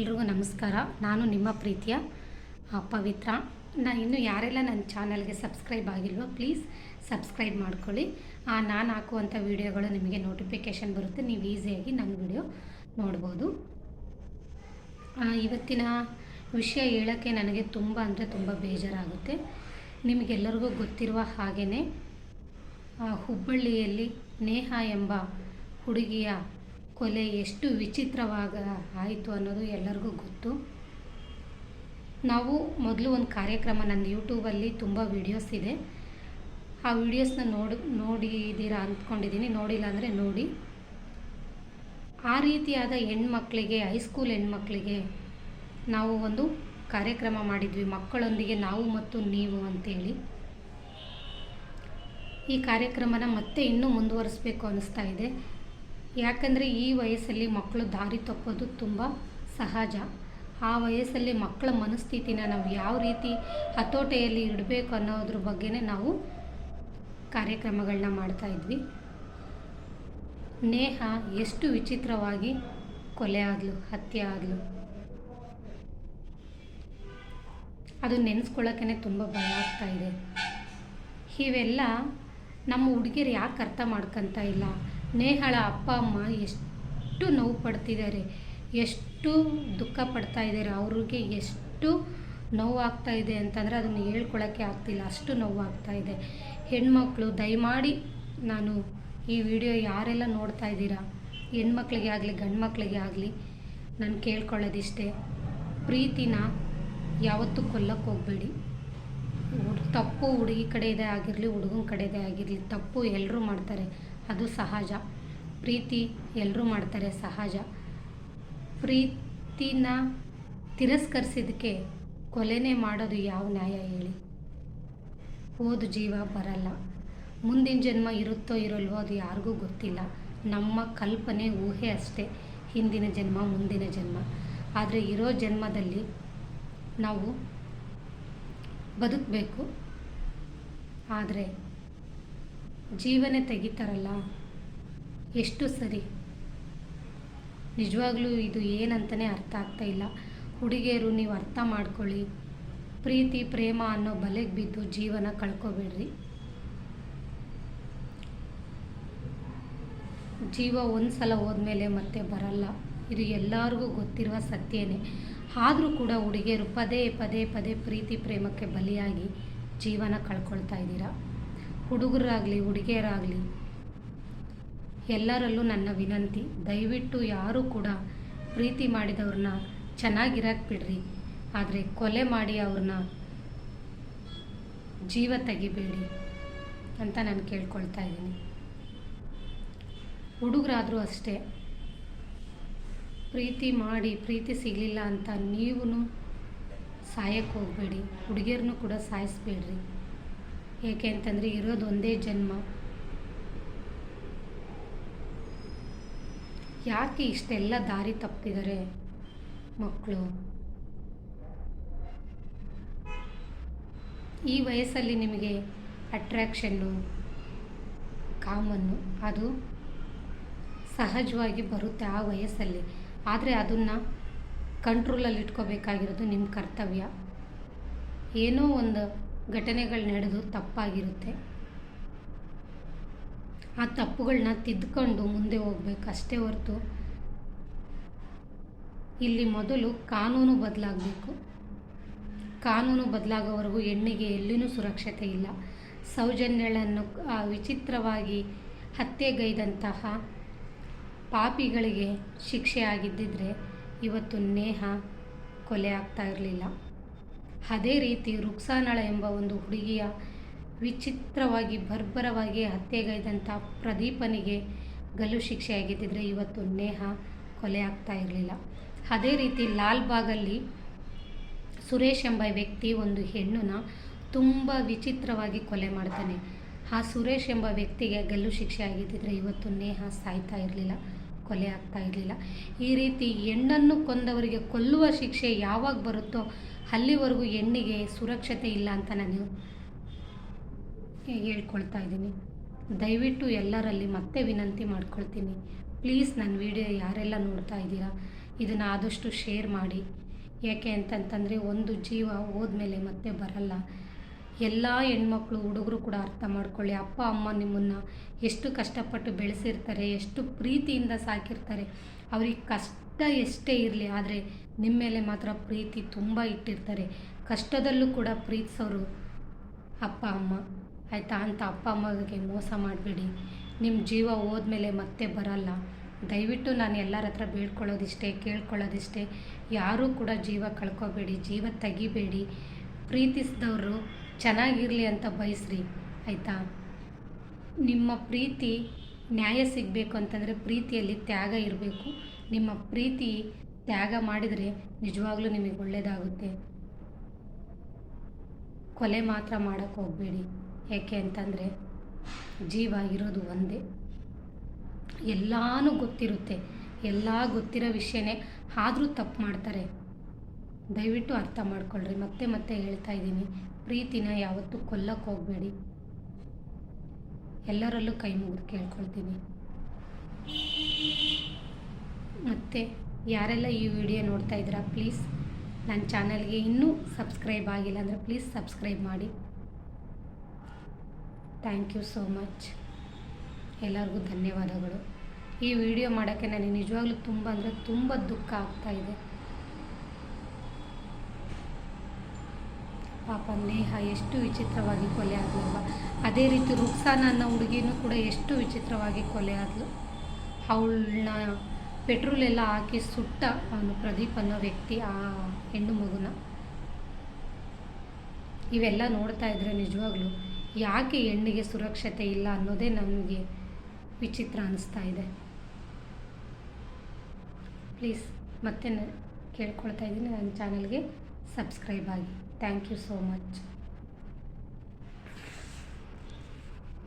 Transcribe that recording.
ಎಲ್ರಿಗೂ ನಮಸ್ಕಾರ. ನಾನು ನಿಮ್ಮ ಪ್ರೀತಿಯ ಪವಿತ್ರ. ನಾನು ಇನ್ನು ಯಾರೆಲ್ಲ ನನ್ನ ಚಾನಲ್ಗೆ ಸಬ್ಸ್ಕ್ರೈಬ್ ಆಗಿಲ್ವೋ ಪ್ಲೀಸ್ ಸಬ್ಸ್ಕ್ರೈಬ್ ಮಾಡ್ಕೊಳ್ಳಿ. ನಾನು ಹಾಕುವಂಥ ವೀಡಿಯೋಗಳು ನಿಮಗೆ ನೋಟಿಫಿಕೇಷನ್ ಬರುತ್ತೆ. ನೀವು ಈಸಿಯಾಗಿ ನನ್ನ ವಿಡಿಯೋ ನೋಡ್ಬೋದು. ಇವತ್ತಿನ ವಿಷಯ ಹೇಳೋಕ್ಕೆ ನನಗೆ ತುಂಬ ಅಂದರೆ ತುಂಬ ಬೇಜಾರಾಗುತ್ತೆ. ನಿಮಗೆಲ್ಲರಿಗೂ ಗೊತ್ತಿರುವ ಹಾಗೆಯೇ ಹುಬ್ಬಳ್ಳಿಯಲ್ಲಿ ನೇಹ ಎಂಬ ಹುಡುಗಿಯ ಕೊಲೆ ಎಷ್ಟು ವಿಚಿತ್ರವಾಗ ಆಯಿತು ಅನ್ನೋದು ಎಲ್ಲರಿಗೂ ಗೊತ್ತು. ನಾವು ಮೊದಲು ಒಂದು ಕಾರ್ಯಕ್ರಮ ನನ್ನ ಯೂಟ್ಯೂಬಲ್ಲಿ ತುಂಬ ವೀಡಿಯೋಸ್ ಇದೆ. ಆ ವೀಡಿಯೋಸ್ನ ನೋಡಿ ನೋಡಿದ್ದೀರಾ ಅಂದ್ಕೊಂಡಿದ್ದೀನಿ ನೋಡಿಲ್ಲ ಅಂದರೆ ನೋಡಿ. ಆ ರೀತಿಯಾದ ಹೆಣ್ಮಕ್ಳಿಗೆ ಹೈಸ್ಕೂಲ್ ಹೆಣ್ಮಕ್ಳಿಗೆ ನಾವು ಒಂದು ಕಾರ್ಯಕ್ರಮ ಮಾಡಿದ್ವಿ. ಮಕ್ಕಳೊಂದಿಗೆ ನಾವು ಮತ್ತು ನೀವು ಅಂತೇಳಿ. ಈ ಕಾರ್ಯಕ್ರಮನ ಮತ್ತೆ ಇನ್ನೂ ಮುಂದುವರಿಸ್ಬೇಕು ಅನ್ನಿಸ್ತಾ ಇದೆ. ಯಾಕಂದರೆ ಈ ವಯಸ್ಸಲ್ಲಿ ಮಕ್ಕಳು ದಾರಿ ತಪ್ಪೋದು ತುಂಬ ಸಹಜ. ಆ ವಯಸ್ಸಲ್ಲಿ ಮಕ್ಕಳ ಮನಸ್ಥಿತಿನ ನಾವು ಯಾವ ರೀತಿ ಹತೋಟೆಯಲ್ಲಿ ಇಡಬೇಕು ಅನ್ನೋದ್ರ ಬಗ್ಗೆನೇ ನಾವು ಕಾರ್ಯಕ್ರಮಗಳನ್ನ ಮಾಡ್ತಾ ಇದ್ವಿ. ನೇಹ ಎಷ್ಟು ವಿಚಿತ್ರವಾಗಿ ಕೊಲೆ ಆದ್ಲು ಹತ್ಯೆ ಆದ್ಲು ಅದು ನೆನೆಸ್ಕೊಳ್ಳೋಕೆ ತುಂಬ ಭಯ ಆಗ್ತಾ ಇದೆ. ಇವೆಲ್ಲ ನಮ್ಮ ಹುಡುಗಿಯರು ಯಾಕೆ ಅರ್ಥ ಮಾಡ್ಕೊತಾ ಇಲ್ಲ? ನೇಹಳ ಅಪ್ಪ, ಅಮ್ಮ ಎಷ್ಟು ನೋವು ಪಡ್ತಿದ್ದಾರೆ ಎಷ್ಟು ದುಃಖ ಪಡ್ತಾ ಇದ್ದಾರೆ ಅವ್ರಿಗೆ ಎಷ್ಟು ನೋವಾಗ್ತಾ ಇದೆ ಅಂತಂದರೆ ಅದನ್ನು ಹೇಳ್ಕೊಳ್ಳೋಕ್ಕೆ ಆಗ್ತಿಲ್ಲ, ಅಷ್ಟು ನೋವಾಗ್ತಾ ಇದೆ. ಹೆಣ್ಮಕ್ಳು, ದಯಮಾಡಿ ನಾನು ಈ ವಿಡಿಯೋ ಯಾರೆಲ್ಲ ನೋಡ್ತಾ ಇದ್ದೀರಾ, ಹೆಣ್ಮಕ್ಳಿಗೆ ಆಗಲಿ ಗಂಡು ಮಕ್ಕಳಿಗೆ ಆಗಲಿ, ನಾನು ಕೇಳ್ಕೊಳ್ಳೋದಿಷ್ಟೇ, ಪ್ರೀತಿನ ಯಾವತ್ತೂ ಕೊಲ್ಲಕ್ಕೆ ಹೋಗಬೇಡಿ. ತಪ್ಪು ಹುಡುಗಿ ಕಡೆಯದೇ ಆಗಿರಲಿ, ಹುಡುಗನ ಕಡೆಯದೇ ಆಗಿರಲಿ, ತಪ್ಪು ಎಲ್ಲರೂ ಮಾಡ್ತಾರೆ. ಅದು ಸಹಜ. ಪ್ರೀತಿ ಎಲ್ಲರೂ ಮಾಡ್ತಾರೆ ಸಹಜ. ಪ್ರೀತಿನ ತಿರಸ್ಕರಿಸಿದ್ದಕ್ಕೆ ಕೊಲೆನೇ ಮಾಡೋದು ಯಾವ ನ್ಯಾಯ ಹೇಳಿ. ಹೋದ ಜೀವ ಬರಲ್ಲ. ಮುಂದಿನ ಜನ್ಮ ಇರುತ್ತೋ ಇರಲ್ವೋ ಅದು ಯಾರಿಗೂ ಗೊತ್ತಿಲ್ಲ. ನಮ್ಮ ಕಲ್ಪನೆ ಊಹೆ ಅಷ್ಟೇ. ಹಿಂದಿನ ಜನ್ಮ, ಮುಂದಿನ ಜನ್ಮ. ಆದರೆ ಇರೋ ಜನ್ಮದಲ್ಲಿ ನಾವು ಬದುಕಬೇಕು. ಆದರೆ ಜೀವನ ತೆಗಿತಾರಲ್ಲ, ಎಷ್ಟು ಸರಿ? ನಿಜವಾಗ್ಲೂ ಇದು ಏನಂತಲೇ ಅರ್ಥ ಆಗ್ತಾ ಇಲ್ಲ. ಹುಡುಗಿಯರು ನೀವು ಅರ್ಥ ಮಾಡ್ಕೊಳ್ಳಿ. ಪ್ರೀತಿ, ಪ್ರೇಮ ಅನ್ನೋ ಬಲೆಗೆ ಬಿದ್ದು ಜೀವನ ಕಳ್ಕೊಬೇಡ್ರಿ. ಜೀವ ಒಂದು ಸಲ ಹೋದ್ಮೇಲೆ ಮತ್ತೆ ಬರಲ್ಲ. ಇದು ಎಲ್ಲರಿಗೂ ಗೊತ್ತಿರುವ ಸತ್ಯನೇ. ಆದರೂ ಕೂಡ ಹುಡುಗಿಯರು ಪದೇ ಪದೇ ಪದೇ ಪ್ರೀತಿ, ಪ್ರೇಮಕ್ಕೆ ಬಲಿಯಾಗಿ ಜೀವನ ಕಳ್ಕೊಳ್ತಾ ಇದ್ದೀರಾ? ಹುಡುಗರಾಗಲಿ, ಹುಡುಗಿಯರಾಗಲಿ, ಎಲ್ಲರಲ್ಲೂ ನನ್ನ ವಿನಂತಿ, ದಯವಿಟ್ಟು ಯಾರೂ ಕೂಡ ಪ್ರೀತಿ ಮಾಡಿದವ್ರನ್ನ ಚೆನ್ನಾಗಿರಕ್ಕೆ ಬಿಡ್ರಿ. ಆದರೆ ಕೊಲೆ ಮಾಡಿ ಅವ್ರನ್ನ ಜೀವ ತೆಗಿಬೇಡಿ ಅಂತ ನಾನು ಕೇಳ್ಕೊಳ್ತಾ ಇದ್ದೀನಿ. ಹುಡುಗರಾದರೂ ಅಷ್ಟೇ, ಪ್ರೀತಿ ಮಾಡಿ, ಪ್ರೀತಿ ಸಿಗಲಿಲ್ಲ ಅಂತ ನೀವು ಸಾಯಕ್ಕೆ ಹೋಗಬೇಡಿ, ಹುಡುಗಿಯರನ್ನು ಕೂಡ ಸಾಯಿಸ್ಬೇಡ್ರಿ. ಏಕೆ ಅಂತಂದರೆ ಇರೋದು ಒಂದೇ ಜನ್ಮ. ಯಾಕೆ ಇಷ್ಟೆಲ್ಲ ದಾರಿ ತಪ್ಪಿದ್ದಾರೆ ಮಕ್ಕಳು? ಈ ವಯಸ್ಸಲ್ಲಿ ನಿಮಗೆ ಅಟ್ರ್ಯಾಕ್ಷನ್ನು ಕಾಮನ್ನು, ಅದು ಸಹಜವಾಗಿ ಬರುತ್ತೆ ಆ ವಯಸ್ಸಲ್ಲಿ. ಆದರೆ ಅದನ್ನು ಕಂಟ್ರೋಲಲ್ಲಿ ಇಟ್ಕೋಬೇಕಾಗಿರೋದು ನಿಮ್ಮ ಕರ್ತವ್ಯ. ಏನೋ ಒಂದು ಘಟನೆಗಳು ನಡೆದು ತಪ್ಪಾಗಿರುತ್ತೆ. ಆ ತಪ್ಪುಗಳನ್ನ ತಿದ್ಕೊಂಡು ಮುಂದೆ ಹೋಗ್ಬೇಕು ಅಷ್ಟೇ ಹೊರತು ಇಲ್ಲಿ ಮೊದಲು ಕಾನೂನು ಬದಲಾಗಬೇಕು. ಕಾನೂನು ಬದಲಾಗೋವರೆಗೂ ಹೆಣ್ಣಿಗೆ ಎಲ್ಲಿನೂ ಸುರಕ್ಷತೆ ಇಲ್ಲ. ಸೌಜನ್ಯಗಳನ್ನು ವಿಚಿತ್ರವಾಗಿ ಹತ್ಯೆಗೈದಂತಹ ಪಾಪಿಗಳಿಗೆ ಶಿಕ್ಷೆ ಆಗಿದ್ದಿದ್ರೆ ಇವತ್ತು ನೇಹ ಕೊಲೆ ಆಗ್ತಾ ಇರಲಿಲ್ಲ. ಅದೇ ರೀತಿ ರುಕ್ಸಾನಳ ಎಂಬ ಒಂದು ಹುಡುಗಿಯ ವಿಚಿತ್ರವಾಗಿ ಬರ್ಬರವಾಗಿ ಹತ್ಯೆಗೈದಂಥ ಪ್ರದೀಪನಿಗೆ ಗಲ್ಲು ಶಿಕ್ಷೆ ಆಗಿದ್ದಿದ್ರೆ ಇವತ್ತು ನೇಹ ಕೊಲೆ ಆಗ್ತಾ ಇರಲಿಲ್ಲ. ಅದೇ ರೀತಿ ಲಾಲ್ಬಾಗಲ್ಲಿ ಸುರೇಶ್ ಎಂಬ ವ್ಯಕ್ತಿ ಒಂದು ಹೆಣ್ಣನ್ನ ತುಂಬ ವಿಚಿತ್ರವಾಗಿ ಕೊಲೆ ಮಾಡ್ತಾನೆ. ಆ ಸುರೇಶ್ ಎಂಬ ವ್ಯಕ್ತಿಗೆ ಗಲ್ಲು ಶಿಕ್ಷೆ ಆಗಿದ್ದಿದ್ರೆ ಇವತ್ತು ನೇಹ ಸಾಯ್ತಾ ಇರಲಿಲ್ಲ. ಕೊಲೆ ಆಗ್ತಾ ಇರಲಿಲ್ಲ. ಈ ರೀತಿ ಹೆಣ್ಣನ್ನು ಕೊಂದವರಿಗೆ ಕೊಲ್ಲುವ ಶಿಕ್ಷೆ ಯಾವಾಗ ಬರುತ್ತೋ ಅಲ್ಲಿವರೆಗೂ ಹೆಣ್ಣಿಗೆ ಸುರಕ್ಷತೆ ಇಲ್ಲ ಅಂತ ನಾನು ಹೇಳ್ಕೊಳ್ತಾ ಇದ್ದೀನಿ. ದಯವಿಟ್ಟು ಎಲ್ಲರಲ್ಲಿ ಮತ್ತೆ ವಿನಂತಿ ಮಾಡ್ಕೊಳ್ತೀನಿ. ಪ್ಲೀಸ್ ನನ್ನ ವಿಡಿಯೋ ಯಾರೆಲ್ಲ ನೋಡ್ತಾ ಇದ್ದೀರಾ, ಇದನ್ನು ಆದಷ್ಟು ಶೇರ್ ಮಾಡಿ. ಯಾಕೆ ಅಂತಂತಂದರೆ ಒಂದು ಜೀವ ಹೋದ್ಮೇಲೆ ಮತ್ತೆ ಬರಲ್ಲ. ಎಲ್ಲ ಹೆಣ್ಮಕ್ಳು ಹುಡುಗರು ಕೂಡ ಅರ್ಥ ಮಾಡ್ಕೊಳ್ಳಿ. ಅಪ್ಪ, ಅಮ್ಮ ನಿಮ್ಮನ್ನು ಎಷ್ಟು ಕಷ್ಟಪಟ್ಟು ಬೆಳೆಸಿರ್ತಾರೆ, ಎಷ್ಟು ಪ್ರೀತಿಯಿಂದ ಸಾಕಿರ್ತಾರೆ. ಅವ್ರಿಗೆ ಕಷ್ಟ ಎಷ್ಟೇ ಇರಲಿ, ಆದರೆ ನಿಮ್ಮ ಮೇಲೆ ಮಾತ್ರ ಪ್ರೀತಿ ತುಂಬ ಇಟ್ಟಿರ್ತಾರೆ. ಕಷ್ಟದಲ್ಲೂ ಕೂಡ ಪ್ರೀತಿಸೋರು ಅಪ್ಪ, ಅಮ್ಮ. ಆಯಿತಾ? ಅಂತ ಅಪ್ಪ ಅಮ್ಮಗೆ ಮೋಸ ಮಾಡಬೇಡಿ. ನಿಮ್ಮ ಜೀವ ಹೋದ್ಮೇಲೆ ಮತ್ತೆ ಬರಲ್ಲ. ದಯವಿಟ್ಟು ನಾನು ಎಲ್ಲರ ಹತ್ರ ಬೇಡ್ಕೊಳ್ಳೋದಿಷ್ಟೇ, ಕೇಳ್ಕೊಳ್ಳೋದಿಷ್ಟೇ. ಯಾರೂ ಕೂಡ ಜೀವ ಕಳ್ಕೊಬೇಡಿ, ಜೀವ ತೆಗಿಬೇಡಿ. ಪ್ರೀತಿಸಿದವರು ಚೆನ್ನಾಗಿರಲಿ ಅಂತ ಬಯಸ್ರಿ, ಆಯಿತಾ? ನಿಮ್ಮ ಪ್ರೀತಿ ನ್ಯಾಯ ಸಿಗಬೇಕು ಅಂತಂದರೆ ಪ್ರೀತಿಯಲ್ಲಿ ತ್ಯಾಗ ಇರಬೇಕು. ನಿಮ್ಮ ಪ್ರೀತಿ ತ್ಯಾಗ ಮಾಡಿದರೆ ನಿಜವಾಗ್ಲೂ ನಿಮಗೆ ಒಳ್ಳೆಯದಾಗುತ್ತೆ ಕೊಲೆ ಮಾತ್ರ ಮಾಡೋಕ್ಕೆ ಹೋಗಬೇಡಿ. ಯಾಕೆ ಅಂತಂದರೆ ಜೀವ ಇರೋದು ಒಂದೇ. ಎಲ್ಲಾನು ಗೊತ್ತಿರುತ್ತೆ. ಎಲ್ಲ ಗೊತ್ತಿರೋ ವಿಷಯನೇ ಆದರೂ ತಪ್ಪು ಮಾಡ್ತಾರೆ. ದಯವಿಟ್ಟು ಅರ್ಥ ಮಾಡ್ಕೊಳ್ರಿ, ಮತ್ತೆ ಮತ್ತೆ ಹೇಳ್ತಾ ಇದ್ದೀನಿ. ಪ್ರೀತಿನ ಯಾವತ್ತೂ ಕೊಲ್ಲಕ್ಕೆ ಹೋಗಬೇಡಿ. ಎಲ್ಲರಲ್ಲೂ ಕೈ ಮುಗಿದು ಕೇಳ್ಕೊಳ್ತೀನಿ. ಮತ್ತು ಯಾರೆಲ್ಲ ಈ ವಿಡಿಯೋ ನೋಡ್ತಾ ಇದ್ದೀರಾ ಪ್ಲೀಸ್ ನನ್ನ ಚಾನಲ್ಗೆ ಇನ್ನೂ ಸಬ್ಸ್ಕ್ರೈಬ್ ಆಗಿಲ್ಲ ಅಂದರೆ ಪ್ಲೀಸ್ ಸಬ್ಸ್ಕ್ರೈಬ್ ಮಾಡಿ. ಥ್ಯಾಂಕ್ ಯು ಸೋ ಮಚ್ ಎಲ್ಲರಿಗೂ ಧನ್ಯವಾದಗಳು. ಈ ವಿಡಿಯೋ ಮಾಡೋಕ್ಕೆ ನನಗೆ ನಿಜವಾಗ್ಲೂ ತುಂಬ ಅಂದರೆ ತುಂಬ ದುಃಖ ಆಗ್ತಾ ಇದೆ ಪಾಪ ನೇಹ ಎಷ್ಟು ವಿಚಿತ್ರವಾಗಿ ಕೊಲೆ ಆದ್ಲಲ್ವ ಅದೇ ರೀತಿ ರುಕ್ಸಾನ ಅನ್ನೋ ಹುಡುಗಿನೂ ಕೂಡ ಎಷ್ಟು ವಿಚಿತ್ರವಾಗಿ ಕೊಲೆ ಆದ್ಲು. ಅವಳನ್ನ ಪೆಟ್ರೋಲ್ ಎಲ್ಲ ಹಾಕಿ ಸುಟ್ಟ ಅವನು ಪ್ರದೀಪ್ ಅನ್ನೋ ವ್ಯಕ್ತಿ ಆ ಹೆಣ್ಣು ಮಗುನ. ಇವೆಲ್ಲ ನೋಡ್ತಾ ಇದ್ರೆ ನಿಜವಾಗ್ಲೂ ಯಾಕೆ ಹೆಣ್ಣಿಗೆ ಸುರಕ್ಷತೆ ಇಲ್ಲ ಅನ್ನೋದೇ ನನಗೆ ವಿಚಿತ್ರ ಅನಿಸ್ತಾ ಇದೆ. ಪ್ಲೀಸ್ ಮತ್ತೆ ಕೇಳ್ಕೊಳ್ತಾ ಇದ್ದೀನಿ ನನ್ನ ಚಾನಲ್ಗೆ ಸಬ್ಸ್ಕ್ರೈಬ್ ಆಗಿ. Thank you so much